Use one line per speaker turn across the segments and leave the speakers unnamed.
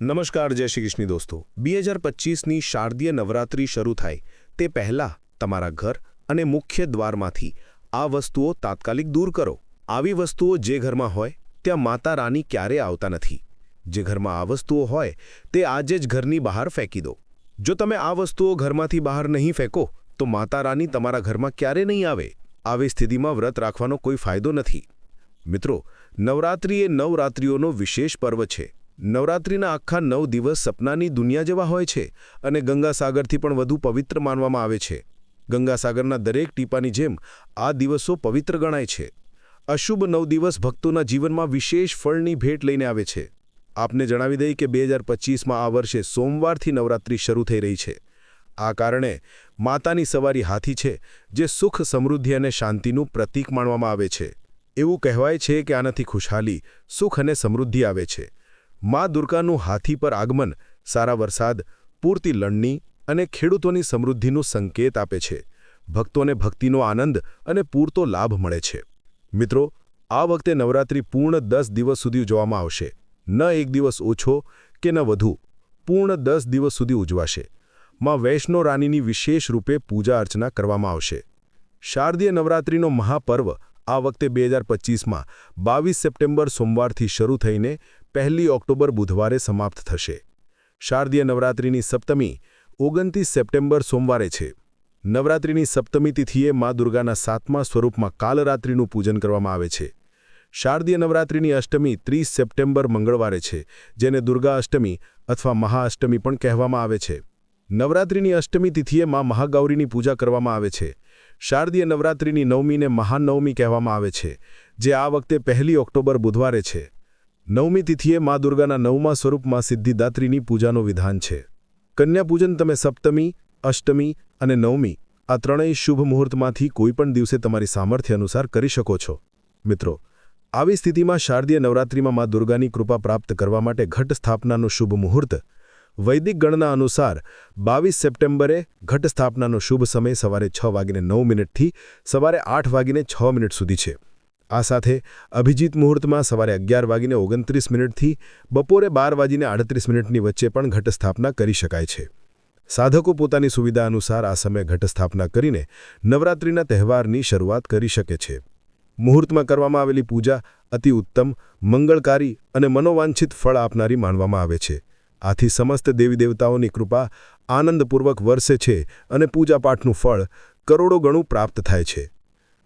નમસ્કાર, જય શ્રી કૃષ્ણ દોસ્તો. બે હજાર પચીસની શારદીય નવરાત્રિ શરૂ થાય તે પહેલાં તમારા ઘર અને મુખ્ય દ્વારમાંથી આ વસ્તુઓ તાત્કાલિક દૂર કરો. આવી વસ્તુઓ જે ઘરમાં હોય, ત્યાં માતા રાની ક્યારે આવતા નથી. જે ઘરમાં આ વસ્તુઓ હોય, તે આજે જ ઘરની બહાર ફેંકી દો. જો તમે આ વસ્તુઓ ઘરમાંથી બહાર નહીં ફેંકો, તો માતા રાની તમારા ઘરમાં ક્યારે નહીં આવે. આવી સ્થિતિમાં વ્રત રાખવાનો કોઈ ફાયદો નથી. મિત્રો, નવરાત્રિ એ નવરાત્રિઓનો વિશેષ પર્વ છે. નવરાત્રિના આખા નવ દિવસ સપનાની દુનિયા જેવા હોય છે અને ગંગાસાગરથી પણ વધુ પવિત્ર માનવામાં આવે છે. ગંગાસાગરના દરેક ટીપાની જેમ આ દિવસો પવિત્ર ગણાય છે. અશુભ નવ દિવસ ભક્તોના જીવનમાં વિશેષ ફળની ભેટ લઈને આવે છે. આપને જણાવી દઈએ કે બે હજાર પચીસમાં આ વર્ષે સોમવારથી નવરાત્રિ શરૂ થઈ રહી છે. આ કારણે માતાની સવારી હાથી છે જે સુખ, સમૃદ્ધિ અને શાંતિનું પ્રતીક માનવામાં આવે છે. એવું કહેવાય છે કે આનાથી ખુશહાલી, સુખ અને સમૃદ્ધિ આવે છે. મા દુર્ગાનું હાથી પર આગમન, સારા વરસાદ, પૂરતી લણણી અને ખેડૂતોની સમૃદ્ધિનું સંકેત આપે છે. ભક્તોને ભક્તિનો આનંદ અને પૂરતો લાભ મળે છે. મિત્રો, આ વખતે નવરાત્રિ પૂર્ણ દસ દિવસ સુધી ઉજવવામાં આવશે. ન એક દિવસ ઓછો કે ન વધુ. પૂર્ણ દસ દિવસ સુધી ઉજવાશે. માં વૈષ્ણો રાનીની વિશેષ રૂપે પૂજા અર્ચના કરવામાં આવશે. શારદીય નવરાત્રિનો મહાપર્વ આ વખતે બે હજાર પચીસમાં બાવીસ સપ્ટેમ્બર સોમવારથી શરૂ થઈને પહેલી ઓક્ટોબર બુધવારે સમાપ્ત થશે. શારદીય નવરાત્રિની સપ્તમી, ઓગણત્રીસ સપ્ટેમ્બર સોમવારે છે. નવરાત્રિની સપ્તમી તિથિએ મા દુર્ગાના સાતમા સ્વરૂપમાં કાલરાત્રિનું પૂજન કરવામાં આવે છે. શારદીય નવરાત્રિની અષ્ટમી, ત્રીસ સપ્ટેમ્બર મંગળવારે છે, જેને દુર્ગા અષ્ટમી અથવા મહાઅષ્ટમી પણ કહેવામાં આવે છે. નવરાત્રિની અષ્ટમી તિથિએ મા મહાગૌરીની પૂજા કરવામાં આવે છે. શારદીય નવરાત્રિની નવમીને મહાનવમી કહેવામાં આવે છે, જે આ વખતે પહેલી ઓક્ટોબર બુધવારે છે. નવમી તિથિએ મા દુર્ગાના નવમા સ્વરૂપમાં સિદ્ધિદાત્રીની પૂજાનો વિધાન છે. કન્યાપૂજન તમે સપ્તમી, અષ્ટમી અને નવમી આ ત્રણેય શુભ મુહૂર્તમાંથી કોઈપણ દિવસે તમારી સામર્થ્ય અનુસાર કરી શકો છો. મિત્રો, આવી સ્થિતિમાં શારદીય નવરાત્રિમાં મા દુર્ગાની કૃપા પ્રાપ્ત કરવા માટે ઘટ સ્થાપનાનું શુભ મુહૂર્ત વૈદિક ગણના અનુસાર બાવીસ સપ્ટેમ્બરે ઘટ સ્થાપનાનો શુભ સમય સવારે છ વાગીને નવ મિનિટથી સવારે આઠ વાગીને છ મિનિટ સુધી છે. આ સાથે અભિજીત મુહૂર્તમાં સવારે અગિયાર વાગીને ઓગણત્રીસ મિનિટથી બપોરે બાર વાગીને આડત્રીસ મિનિટની વચ્ચે પણ ઘટ સ્થાપના કરી શકાય છે. સાધકો પોતાની સુવિધા અનુસાર આ સમયે ઘટસ્થાપના કરીને નવરાત્રિના તહેવારની શરૂઆત કરી શકે છે. મુહૂર્તમાં કરવામાં આવેલી પૂજા અતિ ઉત્તમ, મંગળકારી અને મનોવાંછિત ફળ આપનારી માનવામાં આવે છે. આથી સમસ્ત દેવી દેવતાઓની કૃપા આનંદપૂર્વક વરસે છે અને પૂજાપાઠનું ફળ કરોડો ગણું પ્રાપ્ત થાય છે.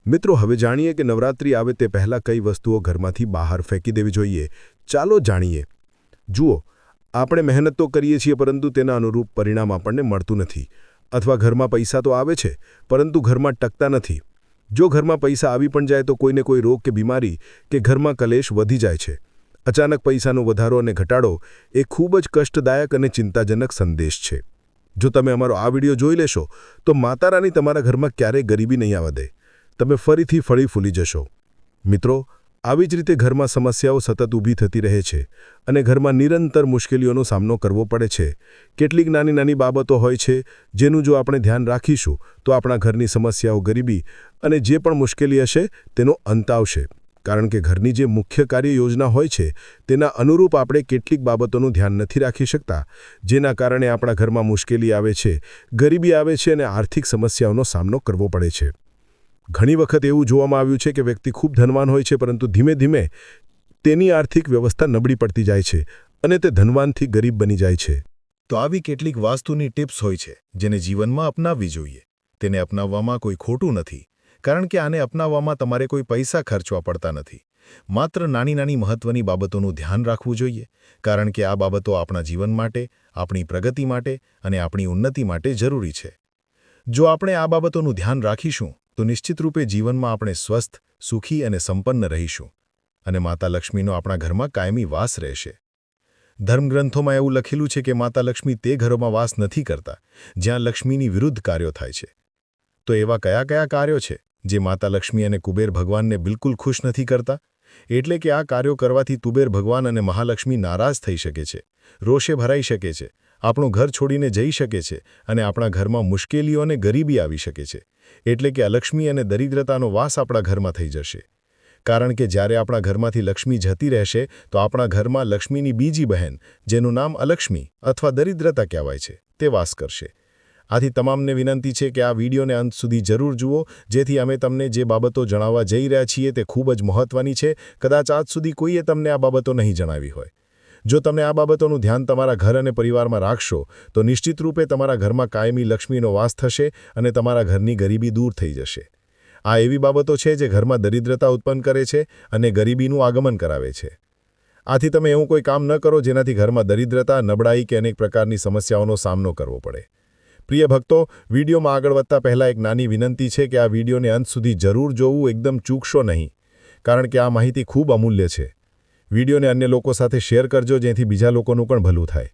મિત્રો, હવે જાણીએ કે નવરાત્રિ આવે તે પહેલાં કઈ વસ્તુઓ ઘરમાંથી બહાર ફેંકી દેવી જોઈએ? ચાલો જાણીએ. જુઓ, આપણે મહેનત તો કરીએ છીએ, પરંતુ તેના અનુરૂપ પરિણામ આપણને મળતું નથી. અથવા ઘરમાં પૈસા તો આવે છે, પરંતુ ઘરમાં ટકતા નથી. જો ઘરમાં પૈસા આવી પણ જાય તો કોઈને કોઈ રોગ કે બીમારી કે ઘરમાં કલેશ વધી જાય છે. અચાનક પૈસાનો વધારો અને ઘટાડો એ ખૂબ જ કષ્ટદાયક અને ચિંતાજનક સંદેશ છે. જો તમે અમારો આ વીડિયો જોઈ લેશો, તો માતારાની તમારા ઘરમાં ક્યારેય ગરીબી નહીં આવવા દે. તમે ફરીથી ફળી ફૂલી જશો. મિત્રો, આવી જ રીતે ઘરમાં સમસ્યાઓ સતત ઊભી થતી રહે છે અને ઘરમાં નિરંતર મુશ્કેલીઓનો સામનો કરવો પડે છે. કેટલીક નાની નાની બાબતો હોય છે જેનું જો આપણે ધ્યાન રાખીશું તો આપણા ઘરની સમસ્યાઓ ગરીબી અને જે પણ મુશ્કેલી હશે તેનો અંત આવશે. કારણ કે ઘરની જે મુખ્ય કાર્ય યોજના હોય છે તેના અનુરૂપ આપણે કેટલીક બાબતોનું ધ્યાન નથી રાખી શકતા, જેના કારણે આપણા ઘરમાં મુશ્કેલી આવે છે, ગરીબી આવે છે અને આર્થિક સમસ્યાઓનો સામનો કરવો પડે છે. ઘણી વખત એવું જોવામાં આવ્યું છે કે વ્યક્તિ ખૂબ ધનવાન હોય છે, પરંતુ ધીમે ધીમે તેની આર્થિક વ્યવસ્થા નબળી પડતી જાય છે અને તે ધનવાનથી ગરીબ બની જાય છે.
તો આવી કેટલીક વાસ્તુની ટિપ્સ હોય છે, જેને જીવનમાં અપનાવવી જોઈએ. તેને અપનાવવામાં કોઈ ખોટું નથી, કારણ કે આને અપનાવવામાં તમારે કોઈ પૈસા ખર્ચવા પડતા નથી. માત્ર નાની નાની મહત્વની બાબતોનું ધ્યાન રાખવું જોઈએ, કારણ કે આ બાબતો આપણા જીવન માટે, આપણી પ્રગતિ માટે અને આપણી ઉન્નતિ માટે જરૂરી છે. જો આપણે આ બાબતોનું ધ્યાન રાખીશું તો નિશ્ચિત રૂપે જીવનમાં આપણે સ્વસ્થ, સુખી અને સંપન્ન રહીશું અને માતા લક્ષ્મીનો આપણા ઘરમાં કાયમી વાસ રહેશે. ધર્મગ્રંથોમાં એવું લખેલું છે કે માતા લક્ષ્મી તે ઘરોમાં વાસ નથી કરતા, જ્યાં લક્ષ્મીની વિરુદ્ધ કાર્યો થાય છે. તો એવા કયા કયા કાર્યો છે, જે માતા લક્ષ્મી અને કુબેર ભગવાનને બિલકુલ ખુશ નથી કરતા? એટલે કે આ કાર્યો કરવાથી કુબેર ભગવાન અને મહાલક્ષ્મી નારાજ થઈ શકે છે, રોષે ભરાઈ શકે છે, આપણું ઘર છોડીને જઈ શકે છે અને આપણા ઘરમાં મુશ્કેલીઓ અને ગરીબી આવી શકે છે. એટલે કે અલક્ષ્મી અને દરિદ્રતાનો વાસ આપણા ઘરમાં થઈ જશે. કારણ કે જ્યારે આપણા ઘરમાંથી લક્ષ્મી જતી રહેશે, તો આપણા ઘરમાં લક્ષ્મીની બીજી બહેન, જેનું નામ અલક્ષ્મી અથવા દરિદ્રતા કહેવાય છે, તે વાસ કરશે. આથી તમામને વિનંતી છે કે આ વિડીયોને અંત સુધી જરૂર જુઓ, જેથી અમે તમને જે બાબતો જણાવવા જઈ રહ્યા છીએ તે ખૂબ જ મહત્વની છે. કદાચ આજ સુધી કોઈએ તમને આ બાબતો નહીં જણાવી હોય. જો તમે આ બાબતોનું ધ્યાન તમારા ઘર અને પરિવારમાં રાખશો, તો નિશ્ચિત રૂપે તમારા ઘરમાં કાયમી લક્ષ્મીનો વાસ થશે અને તમારા ઘરની ગરીબી દૂર થઈ જશે. આ એવી બાબતો છે જે ઘરમાં દરિદ્રતા ઉત્પન્ન કરે છે અને ગરીબીનું આગમન કરાવે છે. આથી તમે એવું કોઈ કામ ન કરો જેનાથી ઘરમાં દરિદ્રતા, નબળાઈ કે અનેક પ્રકારની સમસ્યાઓનો સામનો કરવો પડે. પ્રિય ભક્તો, વિડીયોમાં આગળ વધતા પહેલાં એક નાની વિનંતી છે કે આ વિડીયોને અંત સુધી જરૂર જોવું એકદમ ચૂકશો નહીં, કારણ કે આ માહિતી ખૂબ અમૂલ્ય છે. વિડીયોને અન્ય લોકો સાથે શેર કરજો, જેથી બીજા લોકોનું પણ ભલું થાય.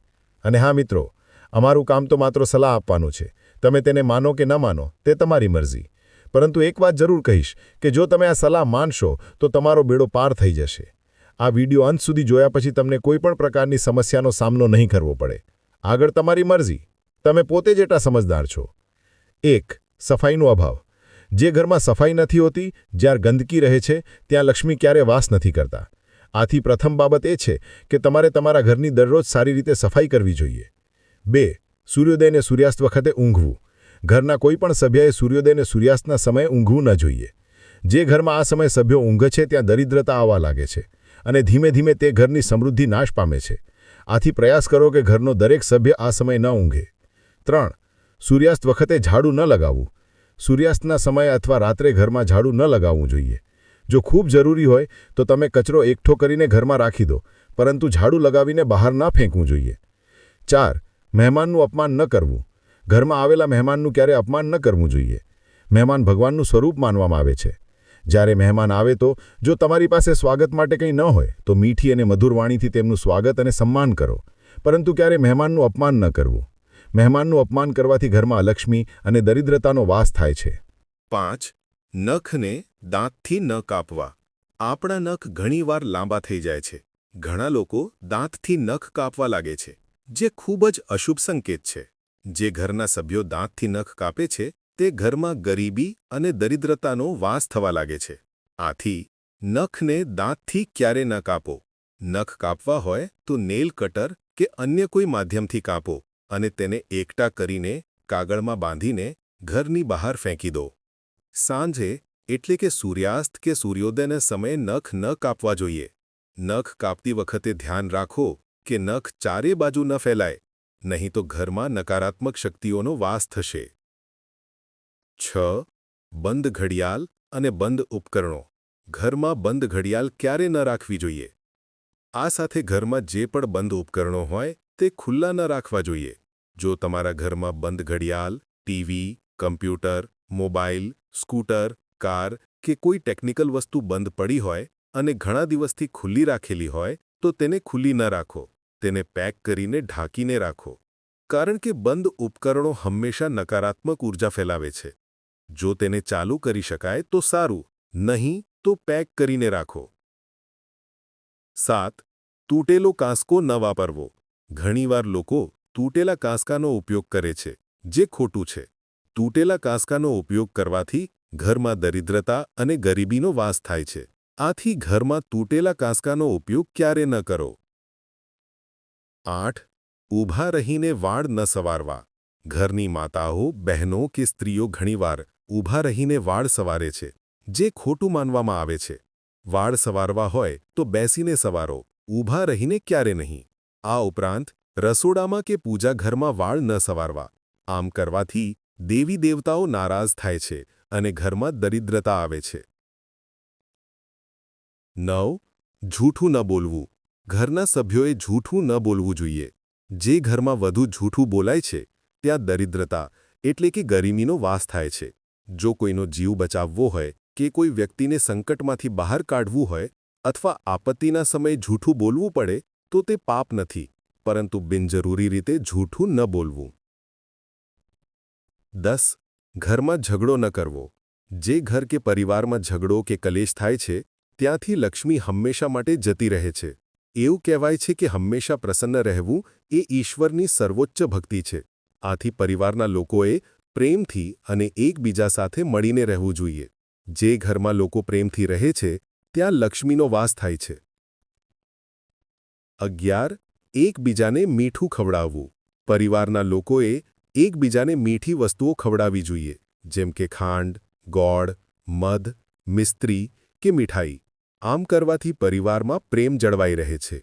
અને હા, મિત્રો, અમારું કામ તો માત્ર સલાહ આપવાનું છે. તમે તેને માનો કે ન માનો, તે તમારી મરજી. પરંતુ એક વાત જરૂર કહીશ કે જો તમે આ સલાહ માનશો, તો તમારો બેડો પાર થઈ જશે. આ વીડિયો અંત સુધી જોયા પછી તમને કોઈ પણ પ્રકારની સમસ્યાનો સામનો નહીં કરવો પડે. આગળ તમારી મરજી. તમે પોતે જેટલા સમજદાર છો. એક, સફાઈનો અભાવ. જે ઘરમાં સફાઈ નથી હોતી જ્યાં ગંદકી રહે છે, ત્યાં લક્ષ્મી ક્યારે વાસ નથી કરતા. આથી પ્રથમ બાબત એ છે કે તમારે તમારા ઘરની દરરોજ સારી રીતે સફાઈ કરવી જોઈએ. બે, સૂર્યોદયને સૂર્યાસ્ત વખતે ઊંઘવું. ઘરના કોઈ પણ સભ્યએ સૂર્યોદયને સૂર્યાસ્તના સમયે ઊંઘવું ન જોઈએ. જે ઘરમાં આ સમયે સભ્યો ઊંઘે છે, ત્યાં દરિદ્રતા આવવા લાગે છે અને ધીમે ધીમે તે ઘરની સમૃદ્ધિ નાશ પામે છે. આથી પ્રયાસ કરો કે ઘરનો દરેક સભ્ય આ સમયે ન ઊંઘે. ત્રણ, સૂર્યાસ્ત વખતે ઝાડુ ન લગાવવું. સૂર્યાસ્તના સમયે અથવા રાત્રે ઘરમાં ઝાડુ ન લગાવવું જોઈએ. જો ખૂબ જરૂરી હોય, તો તમે કચરો એકઠો કરીને ઘરમાં રાખી દો, પરંતુ ઝાડુ લગાવીને બહાર ના ફેંકવું જોઈએ. ચાર, મહેમાનનું અપમાન ન કરવું. ઘરમાં આવેલા મહેમાનનું ક્યારે અપમાન ન કરવું જોઈએ. મહેમાન ભગવાનનું સ્વરૂપ માનવામાં આવે છે. જ્યારે મહેમાન આવે તો, જો તમારી પાસે સ્વાગત માટે કંઈ ન હોય, તો મીઠી અને મધુર વાણીથી તેમનું સ્વાગત અને સન્માન કરો. પરંતુ ક્યારે મહેમાનનું અપમાન ન કરવું. મહેમાનનું અપમાન કરવાથી ઘરમાં અલક્ષ્મી અને દરિદ્રતાનો વાસ થાય છે.
પાંચ નખને દાંતથી ન કાપવા. આપણા નખ ઘણીવાર લાંબા થઈ જાય છે. ઘણા લોકો દાંતથી નખ કાપવા લાગે છે, જે ખૂબ જ અશુભ સંકેત છે. જે ઘરના સભ્યો દાંતથી નખ કાપે છે, તે ઘરમાં ગરીબી અને દરિદ્રતાનો વાસ થવા લાગે છે. આથી નખને દાંતથી ક્યારે ન કાપો. નખ કાપવા હોય તો નેલ કટર કે અન્ય કોઈ માધ્યમથી કાપો અને તેને એકઠા કરીને કાગળમાં બાંધીને ઘરની બહાર ફેંકી દો. સાંજે એટલે કે સૂર્યાસ્ત કે સૂર્યોદયના સમયે નખ ન કાપવા જોઈએ. નખ કાપતી વખતે ધ્યાન રાખો કે નખ ચારે બાજુ ન ફેલાય, નહીં તો ઘરમાં નકારાત્મક શક્તિઓનો વાસ થશે. છ. બંધ ઘડિયાળ અને બંધ ઉપકરણો. ઘરમાં બંધ ઘડિયાળ ક્યારે ન રાખવી જોઈએ? આ સાથે ઘરમાં જે પણ બંધ ઉપકરણો હોય તે ખુલ્લા ન રાખવા જોઈએ. જો તમારા ઘરમાં બંધ ઘડિયાળ, TV, computer mobile, scooter, car કે કોઈ ટેકનિકલ વસ્તુ બંધ પડી હોય અને ઘણા દિવસથી ખુલ્લી રાખેલી હોય, તો તેને ખુલ્લી ન રાખો. તેને પેક કરીને ઢાંકીને રાખો. કારણ કે બંધ ઉપકરણો હંમેશા નકારાત્મક ઊર્જા ફેલાવે છે. જો તેને ચાલુ કરી શકાય તો સારું, નહીં તો પેક કરીને રાખો. સાત, તૂટેલો કાંસકો ન વાપરવો. ઘણીવાર લોકો તૂટેલા કાંસકાનો ઉપયોગ કરે છે, જે ખોટું છે. તૂટેલા કાંસકાનો ઉપયોગ કરવાથી ઘરમાં દરિદ્રતા અને ગરીબીનો વાસ થાય છે. આથી ઘરમાં તૂટેલા કાંસકાનો ઉપયોગ ક્યારે ન કરો? આઠ. ઊભા રહીને વાળ ન સવારવા. ઘરની માતાઓ, બહેનો કે સ્ત્રીઓ ઘણીવાર ઊભા રહીને વાળ સવારે છે, જે ખોટું માનવામાં આવે છે. વાળ સવારવા હોય તો બેસીને સવારો, ઊભા રહીને ક્યારે નહીં? આ ઉપરાંત રસોડામાં કે પૂજા ઘરમાં વાળ ન સવારવા. આમ કરવાથી દેવી દેવતાઓ નારાજ થાય છે અને ઘરમાં દરિદ્રતા આવે છે. નવ. જૂઠું ન બોલવું. ઘરના સભ્યોએ જૂઠું ન બોલવું જોઈએ. જે ઘરમાં વધુ જૂઠું બોલાય છે, ત્યાં દરિદ્રતા એટલે કે ગરીમીનો વાસ થાય છે. જો કોઈનો જીવ બચાવવો હોય કે કોઈ વ્યક્તિને સંકટમાંથી બહાર કાઢવું હોય અથવા આપત્તિના સમયે જૂઠું બોલવું પડે તો તે પાપ નથી, પરંતુ બિનજરૂરી રીતે જૂઠું ન બોલવું. દસ, ઘરમાં ઝઘડો ન કરવો. જે ઘર કે પરિવારમાં ઝઘડો કે કલેશ થાય છે, ત્યાંથી લક્ષ્મી હંમેશા માટે જતી રહે છે. એવું કહેવાય છે કે હંમેશા પ્રસન્ન રહેવું એ ઈશ્વરની સર્વોચ્ચ ભક્તિ છે. આથી પરિવારના લોકોએ પ્રેમથી અને એકબીજા સાથે મળીને રહેવું જોઈએ. જે ઘરમાં લોકો પ્રેમથી રહે છે,
ત્યાં લક્ષ્મીનો વાસ થાય છે. અગિયાર, એકબીજાને મીઠું ખવડાવવું. પરિવારના લોકોએ એકબીજાને મીઠી વસ્તુઓ ખવડાવવી જોઈએ, જેમ કે ખાંડ, ગોળ, મધ, મિસ્ત્રી કે મીઠાઈ. આમ કરવાથી પરિવારમાં પ્રેમ જળવાઈ રહે છે.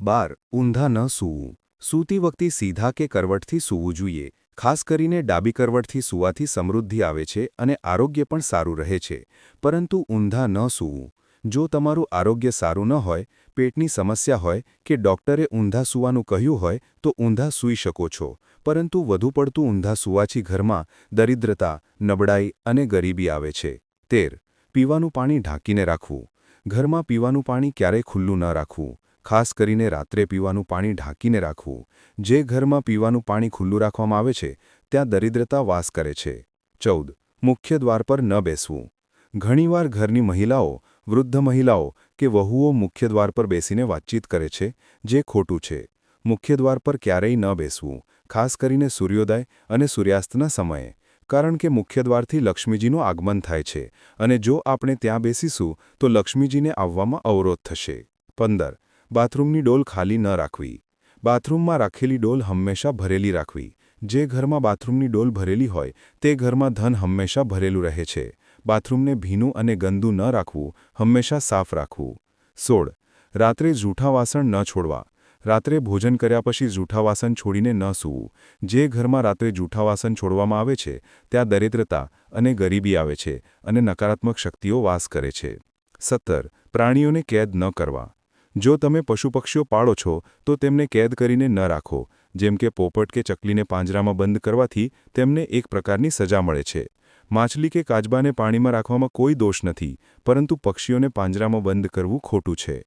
બાર, ઊંધા ન સૂવું. સૂતી વખતે સીધા કે કરવટથી સૂવું જોઈએ. ખાસ કરીને ડાબી કરવટથી સૂવાથી સમૃદ્ધિ આવે છે અને આરોગ્ય પણ સારું રહે છે. પરંતુ ઊંધા ન સૂવું. જો તમારું આરોગ્ય સારું ન હોય પેટની સમસ્યા હોય કે ડોક્ટરે ઊંધા સૂવાનું કહ્યું હોય તો ઊંધા સૂઈ શકો છો. પરંતુ વધુ પડતું ઊંધા સૂવાથી ઘરમાં દરિદ્રતા, નબળાઈ અને ગરીબી આવે છે. તેર. પીવાનું પાણી ઢાંકીને રાખવું. ઘરમાં પીવાનું પાણી ક્યારેય ખુલ્લું ન રાખવું. ખાસ કરીને રાત્રે પીવાનું પાણી ઢાંકીને રાખવું. જે ઘરમાં પીવાનું પાણી ખુલ્લું રાખવામાં આવે છે, ત્યાં દરિદ્રતા વાસ કરે છે. ચૌદ. મુખ્ય દ્વાર પર ન બેસવું. ઘણીવાર ઘરની મહિલાઓ વૃદ્ધ મહિલાઓ કે વહુઓ મુખ્ય દ્વાર પર બેસીને વાતચીત કરે છે, જે ખોટું છે. મુખ્ય દ્વાર પર ક્યારેય ન બેસવું, ખાસ કરીને સૂર્યોદય અને સૂર્યાસ્તના સમયે, કારણ કે મુખ્ય દ્વારથી લક્ષ્મીજીનું આગમન થાય છે અને જો આપણે ત્યાં બેસીશું, તો લક્ષ્મીજીને આવવામાં અવરોધ થશે. પંદર. બાથરૂમની ડોલ ખાલી ન રાખવી. બાથરૂમમાં રાખેલી ડોલ હંમેશા ભરેલી રાખવી. જે ઘરમાં બાથરૂમની ડોલ ભરેલી હોય, તે ઘરમાં ધન હંમેશા ભરેલું રહે છે. બાથરૂમને ભીનું અને ગંદુ ન રાખવું, હંમેશા સાફ રાખવું. સોળ. રાત્રે જૂઠા વાસણ ન છોડવા. રાત્રે ભોજન કર્યા પછી જૂઠા વાસણ છોડીને ન સૂવું. જે ઘરમાં રાત્રે જૂઠા વાસણ છોડવામાં આવે છે, ત્યાં દરિદ્રતા અને ગરીબી આવે છે અને નકારાત્મક શક્તિઓ વાસ કરે છે. સત્તર. પ્રાણીઓને કેદ ન કરવા. જો તમે પશુપક્ષીઓ પાળો છો, તો તેમને કેદ કરીને ન રાખો. જેમ કે પોપટ કે ચકલીને પાંજરામાં બંધ કરવાથી તેમને એક પ્રકારની સજા મળે છે. માછલી કે કાચબાને પાણીમાં રાખવામાં કોઈ દોષ નથી, પરંતુ પક્ષીઓને પાંજરામાં બંધ કરવું ખોટું છે.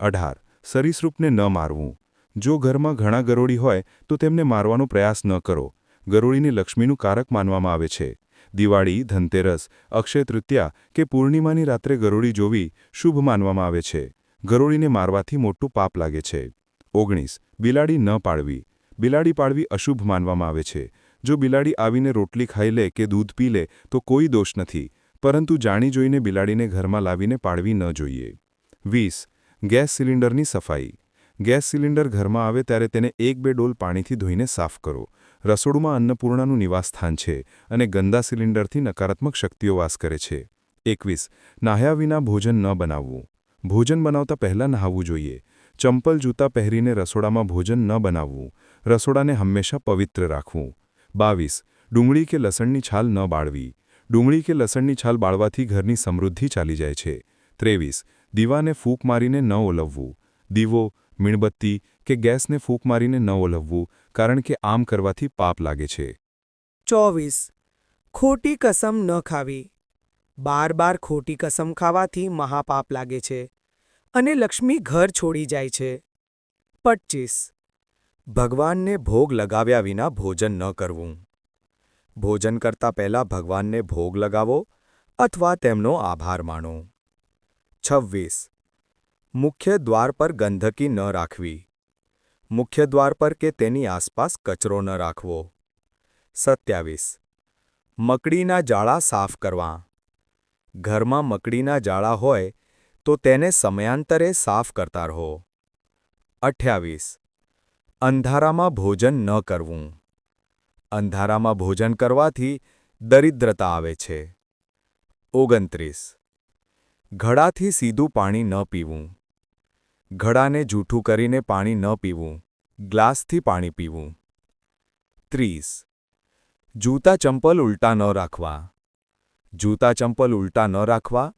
અઢાર. સરીસૃપને ન મારવું. જો ઘરમાં ઘણા ગરોળી હોય, તો તેમને મારવાનો પ્રયાસ ન કરો. ગરોળીને લક્ષ્મીનું કારક માનવામાં આવે છે. દિવાળી, ધનતેરસ અક્ષય તૃતીયા કે પૂર્ણિમાની રાત્રે ગરોળી જોવી શુભ માનવામાં આવે છે. ગરોળીને મારવાથી મોટું પાપ લાગે છે. ઓગણીસ. બિલાડી ન પાળવી. બિલાડી પાળવી અશુભ માનવામાં આવે છે. જો બિલાડી આવીને રોટલી ખાઈ લે કે દૂધ પી લે, તો કોઈ દોષ નથી. પરંતુ જાણી જોઈને બિલાડીને ઘરમાં લાવીને પાળવી ન જોઈએ. વીસ. ગેસ સિલિન્ડરની સફાઈ. ગેસ સિલિન્ડર ઘરમાં આવે ત્યારે તેને એક બે ડોલ પાણીથી ધોઈને સાફ કરો. રસોડુમાં અન્નપૂર્ણાનું નિવાસસ્થાન છે અને ગંદા સિલિન્ડરથી નકારાત્મક શક્તિઓ વાસ કરે છે. એકવીસ. નાહ્યા વિના ભોજન ન બનાવવું. ભોજન બનાવતા પહેલાં નહાવવું જોઈએ. ચંપલ જૂતા પહેરીને રસોડામાં ભોજન ન બનાવવું. રસોડાને હંમેશા પવિત્ર રાખવું. બાવીસ. ડુંગળી કે લસણની છાલ ન બાળવી. ડુંગળી કે લસણની છાલ બાળવાથી ઘરની સમૃદ્ધિ ચાલી જાય છે. ત્રેવીસ. દીવાને ફૂંક મારીને ન ઓલવવું. દીવો, મીણબત્તી કે ગેસને ફૂંક મારીને ન ઓલવવું, કારણ કે આમ કરવાથી પાપ લાગે છે.
ચોવીસ. ખોટી કસમ ન ખાવી. બાર બાર ખોટી કસમ ખાવાથી મહાપાપ લાગે છે અને લક્ષ્મી ઘર છોડી જાય છે. પચ્ચીસ. ભગવાનને ભોગ લગાવ્યા વિના ભોજન ન કરવું. ભોજન કરતા પહેલા ભગવાનને ભોગ લગાવો અથવા તેમનો આભાર માનો. છવ્વીસ. મુખ્ય દ્વાર પર ગંધકી ન રાખવી. મુખ્ય દ્વાર પર કે તેની આસપાસ કચરો ન રાખવો. સત્યાવીસ. મકડીના જાળા સાફ કરવા. ઘરમાં મકડીના જાળા હોય તો તેને સમયાંતરે સાફ કરતા રહો. અઠ્યાવીસ. અંધારામાં ભોજન ન કરવું. અંધારામાં ભોજન કરવાથી દરિદ્રતા આવે છે. ઓગણત્રીસ. ઘડાથી સીધું પાણી ન પીવું. ઘડાને જૂઠું કરીને પાણી ન પીવું. ગ્લાસથી પાણી પીવું. ત્રીસ. જૂતા ચંપલ ઉલટા ન રાખવા. જૂતા ચંપલ ઉલટા ન રાખવા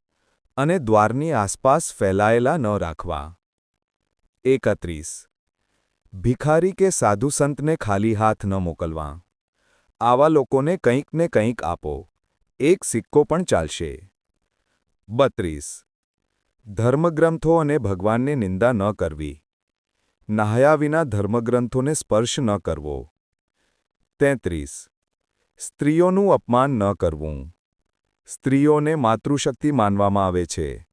અને દ્વારની આસપાસ ફેલાયેલા ન રાખવા. એકત્રીસ. ભિખારી કે સાધુ સંતને ખાલી હાથ ન મોકલવા. આવા લોકોને કંઈક ને કંઈક આપો. એક સિક્કો પણ ચાલશે. બત્રીસ. ધર્મગ્રંથો અને ભગવાનને નિંદા ન કરવી. નહાયા વિના ધર્મગ્રંથોને સ્પર્શ ન કરવો. તેત્રીસ. સ્ત્રીઓનું અપમાન ન કરવું. સ્ત્રીઓને માતૃશક્તિ માનવામાં આવે છે.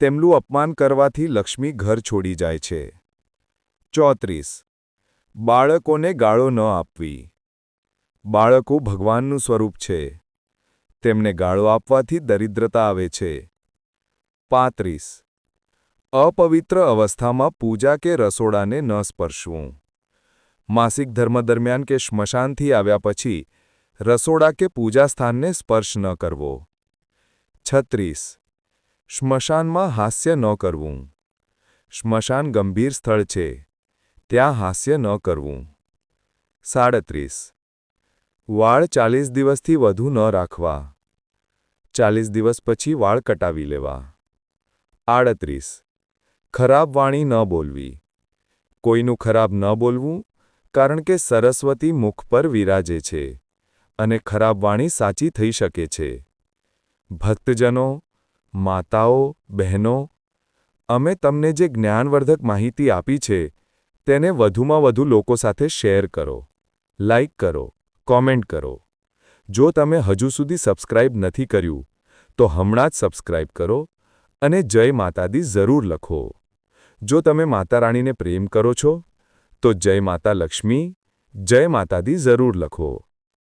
તેમનું અપમાન કરવાથી લક્ષ્મી ઘર છોડી જાય છે. ચોત્રીસ. બાળકોને ગાળો ન આપવી. બાળકો ભગવાનનું સ્વરૂપ છે. તેમને ગાળો આપવાથી દરિદ્રતા આવે છે.
પાંત્રીસ. અપવિત્ર અવસ્થામાં પૂજા કે રસોડાને ન સ્પર્શવું. માસિક ધર્મ દરમિયાન કે શ્મશાનથી આવ્યા પછી રસોડા કે પૂજા સ્થાનને સ્પર્શ ન કરવો. છત્રીસ. શ્મશાનમાં હાસ્ય ન કરવું. શ્મશાન ગંભીર સ્થળ છે. ત્યાં હાસ્ય ન કરવું. સાડત્રીસ. વાળ ચાલીસ દિવસથી વધુ ન રાખવા. ચાલીસ દિવસ પછી વાળ કટાવી લેવા. આડત્રીસ. ખરાબ વાણી ન બોલવી. કોઈનું ખરાબ ન બોલવું, કારણ કે સરસ્વતી મુખ પર વિરાજે છે અને ખરાબ વાણી સાચી થઈ શકે છે. ભક્તજનો, માતાઓ, બહેનો, અમે તમને જે જ્ઞાનવર્ધક માહિતી આપી છે તેને વધુમાં વધુ લોકો સાથે શેર કરો. લાઇક કરો. કોમેન્ટ કરો. જો તમે હજુ સુધી સબસ્ક્રાઇબ નથી કર્યું, તો હમણાં જ સબસ્ક્રાઇબ કરો અને જય માતાદી જરૂર લખો. જો તમે માતા રાણીને પ્રેમ કરો છો, તો જય માતા લક્ષ્મી, જય માતાદી જરૂર લખો.